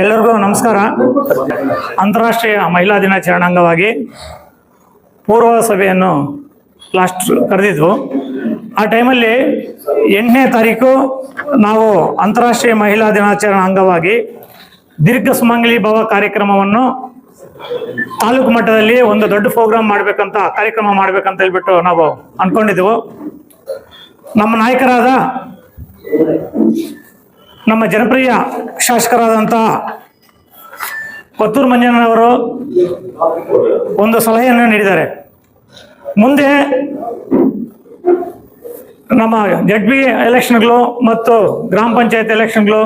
ಎಲ್ಲರಿಗೂ ನಮಸ್ಕಾರ. ಅಂತಾರಾಷ್ಟ್ರೀಯ ಮಹಿಳಾ ದಿನಾಚರಣೆ ಅಂಗವಾಗಿ ಪೂರ್ವ ಸಭೆಯನ್ನು ಲಾಸ್ಟ್ ಕರೆದಿದ್ವು. ಆ ಟೈಮಲ್ಲಿ ಎಂಟನೇ ತಾರೀಕು ನಾವು ಅಂತಾರಾಷ್ಟ್ರೀಯ ಮಹಿಳಾ ದಿನಾಚರಣೆ ಅಂಗವಾಗಿ ದೀರ್ಘ ಸುಮಂಗಲಿ ಭವ ಕಾರ್ಯಕ್ರಮವನ್ನು ತಾಲೂಕು ಮಟ್ಟದಲ್ಲಿ ಒಂದು ದೊಡ್ಡ ಪ್ರೋಗ್ರಾಮ್ ಮಾಡಬೇಕಂತ, ಕಾರ್ಯಕ್ರಮ ಮಾಡಬೇಕಂತ ಹೇಳ್ಬಿಟ್ಟು ನಾವು ಅನ್ಕೊಂಡಿದ್ದೆವು ನಮ್ಮ ನಾಯಕರಾದ ನಮ್ಮ ಜನಪ್ರಿಯ ಶಾಸಕರಾದಂಥ ಕೊತ್ತೂರು ಮಂಜಣ್ಣನವರು ಒಂದು ಸಲಹೆಯನ್ನು ನೀಡಿದ್ದಾರೆ. ಮುಂದೆ ನಮ್ಮ ಜಡ್ ಬಿ ಎಲೆಕ್ಷನ್ಗಳು ಮತ್ತು ಗ್ರಾಮ ಪಂಚಾಯತ್ ಎಲೆಕ್ಷನ್ಗಳು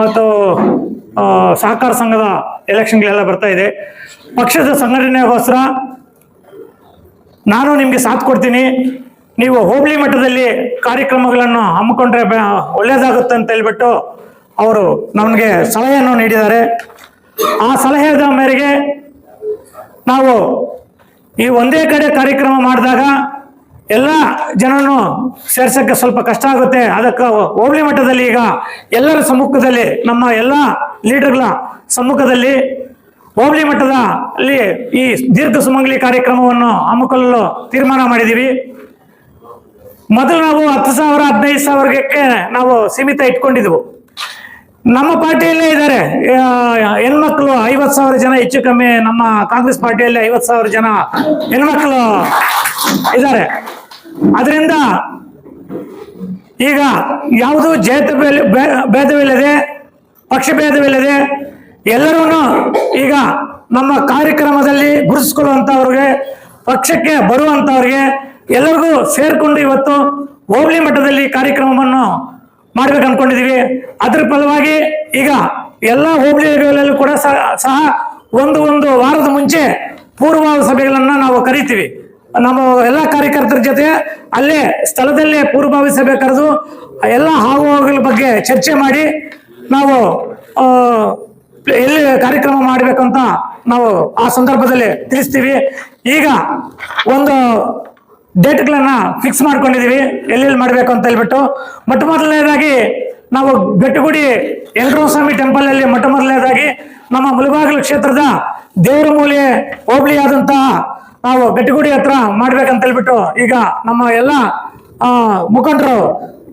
ಮತ್ತು ಸಹಕಾರ ಸಂಘದ ಎಲೆಕ್ಷನ್ಗಳೆಲ್ಲ ಬರ್ತಾ ಇದೆ. ಪಕ್ಷದ ಸಂಘಟನೆಗೋಸ್ಕರ ನಾನು ನಿಮಗೆ ಸಾಥ್ ಕೊಡ್ತೀನಿ. ನೀವು ಹೋಬಳಿ ಮಟ್ಟದಲ್ಲಿ ಕಾರ್ಯಕ್ರಮಗಳನ್ನು ಹಮ್ಮಿಕೊಂಡ್ರೆ ಒಳ್ಳೇದಾಗುತ್ತೆ ಅಂತ ಹೇಳ್ಬಿಟ್ಟು ಅವರು ನಮಗೆ ಸಲಹೆಯನ್ನು ನೀಡಿದ್ದಾರೆ. ಆ ಸಲಹೆದ ಮೇರೆಗೆ ನಾವು ಈ ಒಂದೇ ಕಡೆ ಕಾರ್ಯಕ್ರಮ ಮಾಡಿದಾಗ ಎಲ್ಲ ಜನರನ್ನು ಸೇರ್ಸೋಕ್ಕೆ ಸ್ವಲ್ಪ ಕಷ್ಟ ಆಗುತ್ತೆ. ಅದಕ್ಕೆ ಹೋಬಳಿ ಮಟ್ಟದಲ್ಲಿ ಈಗ ಎಲ್ಲರ ಸಮ್ಮುಖದಲ್ಲಿ ನಮ್ಮ ಎಲ್ಲ ಲೀಡರ್ಗಳ ಸಮ್ಮುಖದಲ್ಲಿ ಹೋಬಳಿ ಮಟ್ಟದಲ್ಲಿ ಈ ದೀರ್ಘ ಸುಮಂಗಲಿ ಕಾರ್ಯಕ್ರಮವನ್ನು ಹಮ್ಮಿಕೊಳ್ಳಲು ತೀರ್ಮಾನ ಮಾಡಿದ್ದೀವಿ. ಮೊದಲು ನಾವು ಹತ್ತು ಸಾವಿರ, ಹದಿನೈದು ಸಾವಿರಕ್ಕೆ ನಾವು ಸೀಮಿತ ಇಟ್ಕೊಂಡಿದ್ವು. ನಮ್ಮ ಪಾರ್ಟಿಯಲ್ಲೇ ಇದ್ದಾರೆ. ಹೆಣ್ಮಕ್ಳು ಐವತ್ತು ಸಾವಿರ ಜನ, ಹೆಚ್ಚು ಕಮ್ಮಿ ನಮ್ಮ ಕಾಂಗ್ರೆಸ್ ಪಾರ್ಟಿಯಲ್ಲಿ ಐವತ್ತು ಸಾವಿರ ಜನ ಹೆಣ್ಮಕ್ಳು ಇದ್ದಾರೆ. ಅದರಿಂದ ಈಗ ಯಾವುದು ಜಯತ ಭೇದವಿಲ್ಲದೆ, ಪಕ್ಷ ಭೇದವಿಲ್ಲದೆ ಎಲ್ಲರೂ ಈಗ ನಮ್ಮ ಕಾರ್ಯಕ್ರಮದಲ್ಲಿ ಗುರುತಿಸ್ಕೊಳ್ಳುವಂಥವ್ರಿಗೆ, ಪಕ್ಷಕ್ಕೆ ಬರುವಂಥವ್ರಿಗೆ ಎಲ್ಲರಿಗೂ ಸೇರ್ಕೊಂಡು ಇವತ್ತು ಹೋಬಳಿ ಮಟ್ಟದಲ್ಲಿ ಕಾರ್ಯಕ್ರಮವನ್ನು ಮಾಡ್ಬೇಕು ಅನ್ಕೊಂಡಿದೀವಿ. ಅದ್ರ ಫಲವಾಗಿ ಈಗ ಎಲ್ಲ ಹೋಬಳಿಗಳಲ್ಲೂ ಕೂಡ ಸಹ- ಒಂದು ಒಂದು ವಾರದ ಮುಂಚೆ ಪೂರ್ವ ಸಭೆಗಳನ್ನ ನಾವು ಕರಿತೀವಿ. ನಮ್ಮ ಎಲ್ಲ ಕಾರ್ಯಕರ್ತರ ಜೊತೆ ಅಲ್ಲೇ ಸ್ಥಳದಲ್ಲೇ ಪೂರ್ವಭಾವಿ ಸಭೆ ಕರೆದು ಎಲ್ಲ ಆಗುಹೋಗುಗಳ ಬಗ್ಗೆ ಚರ್ಚೆ ಮಾಡಿ ನಾವು ಎಲ್ಲಿ ಕಾರ್ಯಕ್ರಮ ಮಾಡಬೇಕಂತ ನಾವು ಆ ಸಂದರ್ಭದಲ್ಲಿ ತಿಳಿಸ್ತೀವಿ. ಈಗ ಒಂದು ಡೇಟ್ಗಳನ್ನ ಫಿಕ್ಸ್ ಮಾಡ್ಕೊಂಡಿದೀವಿ. ಎಲ್ಲೆಲ್ಲಿ ಮಾಡಬೇಕು ಅಂತ ಹೇಳ್ಬಿಟ್ಟು ಮೊಟ್ಟ ಮೊದಲನೇದಾಗಿ ನಾವು ಬೆಟ್ಟಗುಡಿ ಎಲ್ರೂ ಸ್ವಾಮಿ ಟೆಂಪಲ್ ಅಲ್ಲಿ ಮೊಟ್ಟ ಮೊದಲನೇದಾಗಿ ನಮ್ಮ ಮುಳಬಾಗಿಲು ಕ್ಷೇತ್ರದ ದೇವರ ಮೂಲೆ ಹೋಬಳಿಯಾದಂತಹ ನಾವು ಗಟ್ಟಿಗುಡಿ ಹತ್ರ ಮಾಡ್ಬೇಕಂತ ಹೇಳ್ಬಿಟ್ಟು ಈಗ ನಮ್ಮ ಎಲ್ಲ ಮುಖಂಡರು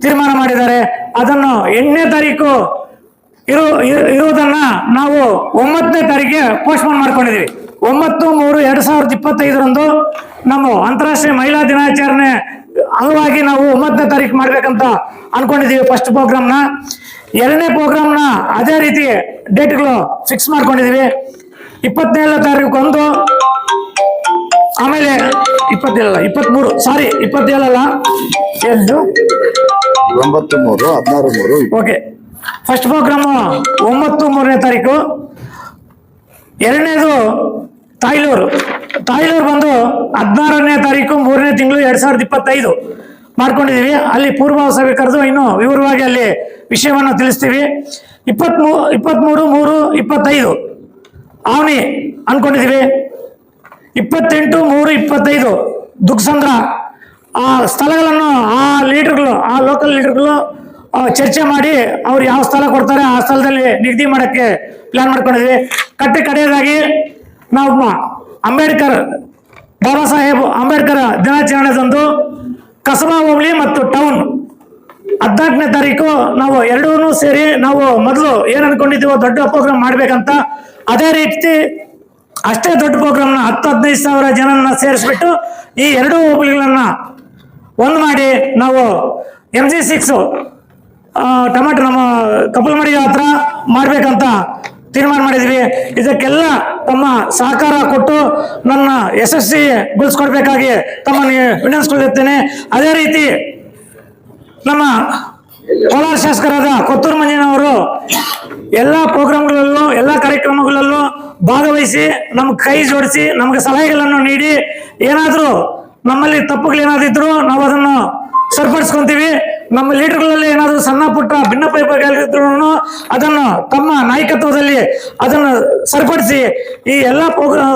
ತೀರ್ಮಾನ ಮಾಡಿದ್ದಾರೆ. ಅದನ್ನು ಎಂಟನೇ ತಾರೀಕು ಇರೋ ಇರುವುದನ್ನ ನಾವು ಒಂಬತ್ತನೇ ತಾರೀಕಿಗೆ ಪೋಸ್ಟ್ಪೋನ್ ಮಾಡ್ಕೊಂಡಿದೀವಿ. ಒಂಬತ್ತು ಮೂರು ಎರಡ್ ಸಾವಿರದ ಇಪ್ಪತ್ತೈದರಂದು ನಮ್ಮ ಅಂತಾರಾಷ್ಟ್ರೀಯ ಮಹಿಳಾ ದಿನಾಚರಣೆ ಅಂಗವಾಗಿ ನಾವು ಒಂಬತ್ತನೇ ತಾರೀಕು ಮಾಡ್ಬೇಕಂತ ಅನ್ಕೊಂಡಿದೀವಿ ಫಸ್ಟ್ ಪ್ರೋಗ್ರಾಮ್ನ ಎರಡನೇ ಪ್ರೋಗ್ರಾಮ್ನ ಅದೇ ರೀತಿ ಡೇಟ್ಗಳು ಫಿಕ್ಸ್ ಮಾಡ್ಕೊಂಡಿದೀವಿ. ಇಪ್ಪತ್ತೇಳನೇ ತಾರೀಕು ಒಂದು ಆಮೇಲೆ ಇಪ್ಪತ್ತೇಳಲ್ಲ ಇಪ್ಪತ್ಮೂರು ಸಾರಿ ಇಪ್ಪತ್ತೇಳಲ್ಲ. ಎಂದು ಒಂಬತ್ತು ಮೂರು ಹದಿನಾರು ಮೂರು ಓಕೆ ಫಸ್ಟ್ ಪ್ರೋಗ್ರಾಮು ಒಂಬತ್ತು ಮೂರನೇ ತಾರೀಕು. ಎರಡನೇದು ತಾಯ್ಲೂರು. ತಾಯ್ಲೂರು ಬಂದು ಹದಿನಾರನೇ ತಾರೀಕು, ಮೂರನೇ ತಿಂಗಳು ಎರಡ್ ಸಾವಿರದ ಇಪ್ಪತ್ತೈದು ಮಾಡ್ಕೊಂಡಿದ್ದೀವಿ ಅಲ್ಲಿ ಪೂರ್ವ ಸಭೆ ಕರೆದು ಇನ್ನು ವಿವರವಾಗಿ ಅಲ್ಲಿ ವಿಷಯವನ್ನು ತಿಳಿಸ್ತೀವಿ. ಇಪ್ಪತ್ಮೂ, ಇಪ್ಪತ್ಮೂರು, ಮೂರು, ಇಪ್ಪತ್ತೈದು ಅವನಿ ಅನ್ಕೊಂಡಿದೀವಿ. ಇಪ್ಪತ್ತೆಂಟು, ಮೂರು, ಇಪ್ಪತ್ತೈದು ದುಗ್ಸಂದ್ರ ಆ ಸ್ಥಳಗಳನ್ನು, ಆ ಲೀಡರ್ಗಳು, ಆ ಲೋಕಲ್ ಲೀಡರ್ಗಳು ಚರ್ಚೆ ಮಾಡಿ ಅವ್ರು ಯಾವ ಸ್ಥಳ ಕೊಡ್ತಾರೆ ಆ ಸ್ಥಳದಲ್ಲಿ ನಿಗದಿ ಮಾಡೋಕ್ಕೆ ಪ್ಲಾನ್ ಮಾಡ್ಕೊಂಡಿದ್ವಿ. ಕಟ್ಟೆ ಕಡೆಯದಾಗಿ ನಾವು ಅಂಬೇಡ್ಕರ್, ಬಾಬಾ ಸಾಹೇಬ್ ಅಂಬೇಡ್ಕರ್ ದಿನಾಚರಣೆದಂದು ಕಸಬಾ ಹೋಬಳಿ ಮತ್ತು ಟೌನ್ ಹದಿನಾಲ್ಕನೇ ತಾರೀಕು ನಾವು ಎರಡೂ ಸೇರಿ ನಾವು ಮೊದಲು ಏನು ಅನ್ಕೊಂಡಿದ್ದೀವೋ ದೊಡ್ಡ ಪ್ರೋಗ್ರಾಮ್ ಮಾಡ್ಬೇಕಂತ, ಅದೇ ರೀತಿ ಅಷ್ಟೇ ದೊಡ್ಡ ಪ್ರೋಗ್ರಾಮ್ನ ಹತ್ತು ಹದಿನೈದು ಸಾವಿರ ಜನನ ಸೇರಿಸ್ಬಿಟ್ಟು ಈ ಎರಡೂ ಹೋಬಳಿಗಳನ್ನ ಒಂದು ಮಾಡಿ ನಾವು ಎಂ ಜಿ ಸಿಕ್ಸು ಟೊಮೆಟೊ ನಮ್ಮ ಕಪಲ್ಮಡಿ ಹತ್ರ ಮಾಡ್ಬೇಕಂತ ತೀರ್ಮಾನ ಮಾಡಿದ್ವಿ. ಇದಕ್ಕೆಲ್ಲ ತಮ್ಮ ಸಹಕಾರ ಕೊಟ್ಟು ನನ್ನ ಯಶಸ್ವಿಗೊಳಿಸ್ಕೊಡ್ಬೇಕಾಗಿ ತಮ್ಮನ್ನು ವಿನಂತಿಸ್ಕೊಳ್ಳುತ್ತೇನೆ ಅದೇ ರೀತಿ ನಮ್ಮ ಕೋಲಾರ ಶಾಸಕರಾದ ಕೊತ್ತೂರು ಮಂಜನವರು ಎಲ್ಲ ಪ್ರೋಗ್ರಾಮ್ಗಳಲ್ಲೂ, ಎಲ್ಲ ಕಾರ್ಯಕ್ರಮಗಳಲ್ಲೂ ಭಾಗವಹಿಸಿ ನಮ್ಗೆ ಕೈ ಜೋಡಿಸಿ ನಮಗೆ ಸಲಹೆಗಳನ್ನು ನೀಡಿ. ಏನಾದರೂ ನಮ್ಮಲ್ಲಿ ತಪ್ಪುಗಳೇನಾದಿದ್ರು ನಾವು ಅದನ್ನು ಸರಿಪಡಿಸ್ಕೊಂತೀವಿ. ನಮ್ಮ ಲೀಡರ್ಗಳಲ್ಲಿ ಏನಾದರೂ ಸಣ್ಣ ಪುಟ್ಟ ಭಿನ್ನ ಭಿನ್ನಪೈಪಗಳಿದ್ರು ಅದನ್ನು ತಮ್ಮ ನಾಯಕತ್ವದಲ್ಲಿ ಅದನ್ನು ಸರಿಪಡಿಸಿ ಈ ಎಲ್ಲ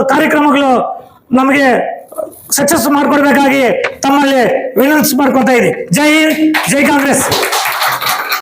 ಕಾರ್ಯಕ್ರಮಗಳು ನಮಗೆ ಸಕ್ಸಸ್ ಮಾಡ್ಕೊಡ್ಬೇಕಾಗಿ ತಮ್ಮಲ್ಲಿ ವಿನಂತಿಸಿ ಮಾಡ್ಕೊತಾ ಇದ್ದೀನಿ. ಜೈ ಜೈ ಕಾಂಗ್ರೆಸ್.